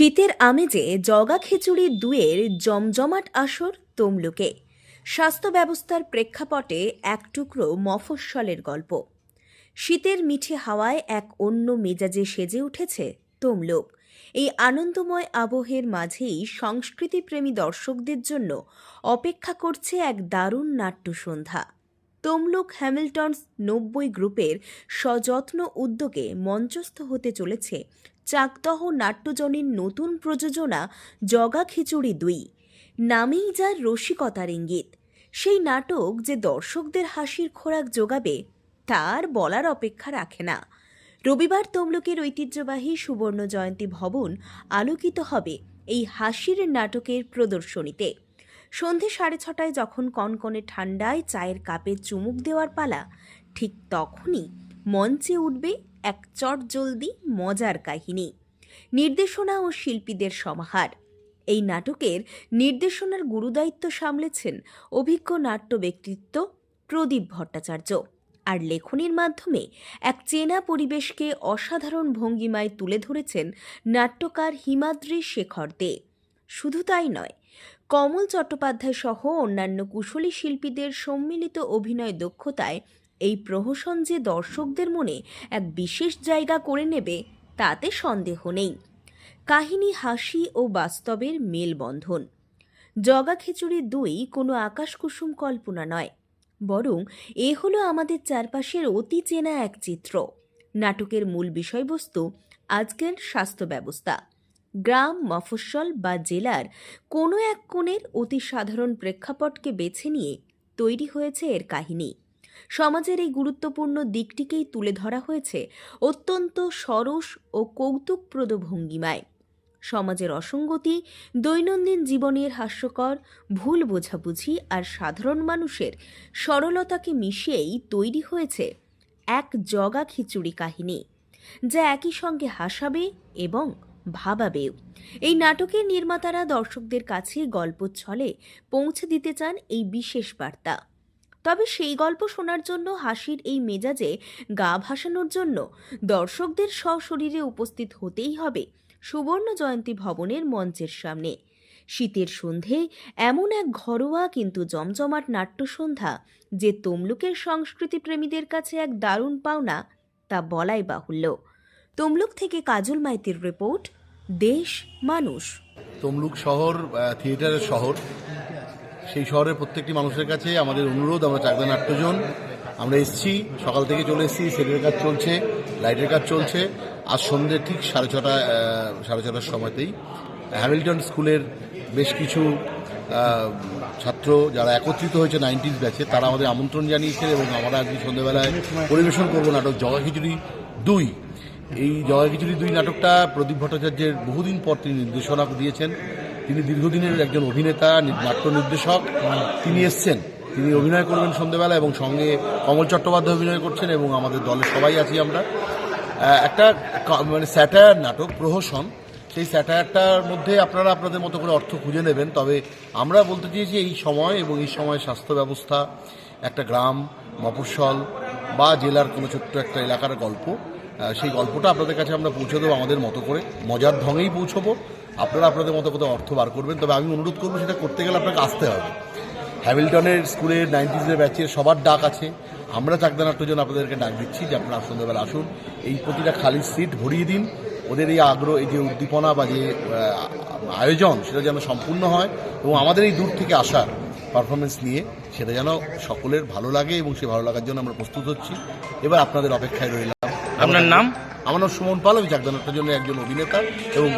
শীতের আমেজে জগা খিচুড়ি দুয়ের জমজমাট আসর তমলুকে। স্বাস্থ্য ব্যবস্থার প্রেক্ষাপটে এক টুকরো মফস্বলের গল্প। শীতের মিঠে হাওয়ায় এক অন্য মেজাজে সেজে উঠেছে তমলুক। এই আনন্দময় আবহের মাঝেই সংস্কৃতিপ্রেমী দর্শকদের জন্য অপেক্ষা করছে এক দারুণ নাট্য সন্ধ্যা। তমলুক হ্যামিল্টনস নব্বই গ্রুপের সযত্ন উদ্যোগে মঞ্চস্থ হতে চলেছে চাকদহ নাট্যজনীর নতুন প্রযোজনা জগা খিচুড়ি দুই। নামেই যার রসিকতার ইঙ্গিত সেই নাটক যে দর্শকদের হাসির খোরাক যোগাবে, তার বলার অপেক্ষা রাখে না। রবিবার তমলুকের ঐতিহ্যবাহী সুবর্ণ জয়ন্তী ভবন আলোকিত হবে এই হাসির নাটকের প্রদর্শনীতে। সন্ধে সাড়ে ছটায় যখন কনকনে ঠান্ডায় চায়ের কাপে চুমুক দেওয়ার পালা, ঠিক তখনই মঞ্চে উঠবে এক চটজলদি মজার কাহিনী, নির্দেশনা ও শিল্পীদের সমাহার। এই নাটকের নির্দেশনার গুরুদায়িত্ব সামলেছেন অভিজ্ঞ নাট্য ব্যক্তিত্ব প্রদীপ ভট্টাচার্য। আর লেখনীর মাধ্যমে এক চেনা পরিবেশকে অসাধারণ ভঙ্গিমায় তুলে ধরেছেন নাট্যকার হিমাদ্রি শেখর দে। শুধু তাই নয়, কমল চট্টোপাধ্যায় সহ অন্যান্য কুশলী শিল্পীদের সম্মিলিত অভিনয় দক্ষতায় এই প্রহসন যে দর্শকদের মনে এক বিশেষ জায়গা করে নেবে, তাতে সন্দেহ নেই। কাহিনী হাসি ও বাস্তবের মেলবন্ধন। জগা খিচুড়ি দুই কোনো আকাশকুসুম কল্পনা নয়, বরং এ হলো আমাদের চারপাশের অতি চেনা এক চিত্র। নাটকের মূল বিষয়বস্তু আজকের স্বাস্থ্য ব্যবস্থা। গ্রাম, মফস্বল বা জেলার কোনো এক কোণের অতি সাধারণ প্রেক্ষাপটকে বেছে নিয়ে তৈরি হয়েছে এর কাহিনী। সমাজের এই গুরুত্বপূর্ণ দিকটিকেই তুলে ধরা হয়েছে অত্যন্ত সরস ও কৌতুকপ্রদ ভঙ্গিমায়। সমাজের অসঙ্গতি, দৈনন্দিন জীবনের হাস্যকর, ভুল বোঝাবুঝি আর সাধারণ মানুষের সরলতাকে মিশিয়েই তৈরি হয়েছে এক জগা খিচুড়ি কাহিনী, যা একই সঙ্গে হাসাবে এবং ভাবাবেও। এই নাটকের নির্মাতারা দর্শকদের কাছে গল্প ছলে পৌঁছে দিতে চান এই বিশেষ বার্তা। তবে সেই গল্প শোনার জন্য হাসির এই মেজাজে গা ভাসানোর জন্য দর্শকদের সশরীরে উপস্থিত হতেই হবে সুবর্ণ জয়ন্তী ভবনের মঞ্চের সামনে। শীতের সন্ধে এমন এক ঘরোয়া কিন্তু জমজমাট নাট্যসন্ধ্যা যে তমলুকের সংস্কৃতি প্রেমীদের কাছে এক দারুণ পাওনা তা বলাই বাহুল্য। তমলুক থেকে কাজল মাইতির রিপোর্ট, দেশ, মানুষ। তমলুক শহর থিয়েটারের শহর। সেই শহরের প্রত্যেকটি মানুষের কাছে আমাদের অনুরোধ, আমরা চাকদা নাট্যজন আমরা এসেছি, সকাল থেকে চলে এসেছি সেটের কাজ চলছে, লাইটের কাজ চলছে। আজ সন্ধ্যে ঠিক সাড়ে ছটা সাড়ে ছটার সময়তেই হ্যামিল্টন স্কুলের বেশ কিছু ছাত্র যারা একত্রিত হয়েছে নাইনটিস ব্যাচে, তারা আমাদের আমন্ত্রণ জানিয়েছে এবং আমরা আজকে সন্ধ্যেবেলায় পরিবেশন করব নাটক জগা খিচুড়ি দুই। এই জগা খিচুড়ি দুই নাটকটা প্রদীপ ভট্টাচার্যের বহুদিন পর তিনি নির্দেশনা দিয়েছেন। তিনি দীর্ঘদিনের একজন অভিনেতা নাট্য নির্দেশক। তিনি এসছেন। তিনি অভিনয় করবেন সন্ধ্যেবেলা এবং সঙ্গে কমল চট্টোপাধ্যায় অভিনয় করছেন এবং আমাদের দলের সবাই আছি আমরা। একটা মানে স্যাটায়ার নাটক, প্রহসন। সেই স্যাটায়ারটার মধ্যে আপনারা আপনাদের মতো করে অর্থ খুঁজে নেবেন। তবে আমরা বলতে চেয়েছি এই সময় এবং এই সময় স্বাস্থ্য ব্যবস্থা, একটা গ্রাম, মফস্বল বা জেলার কোনো ছোট্ট একটা এলাকার গল্প। সেই গল্পটা আপনাদের কাছে আমরা পৌঁছে দেবো আমাদের মতো করে। মজার ঢঙেই পৌঁছবো। আপনারা আপনাদের মতো কোথাও অর্থ বার করবেন তবে আমি অনুরোধ করব সেটা করতে গেলে আপনাকে আসতে হবে। হ্যামিল্টনের স্কুলের নাইনটিজের ব্যাচের সবার ডাক আছে। আমরা চাকদা নাট্যজন আপনাদেরকে ডাক দিচ্ছি যে আপনারা সন্ধ্যাবেলা আসুন। এই প্রতিটা খালি সিট ভরিয়ে দিন। ওদের এই আগ্রহ এই যে উদ্দীপনা বা যে আয়োজন সেটা যেন সম্পূর্ণ হয় এবং আমাদের এই দূর থেকে আসার পারফরমেন্স নিয়ে সেটা যেন সকলের ভালো লাগে এবং সে ভালো লাগার জন্য আমরা প্রস্তুত হচ্ছি। এবার আপনাদের অপেক্ষায় রইলাম। আপনার নাম? আমার নাম সুমন পাল আমি চাকদা নাট্যজনের একজন অভিনেতা এবং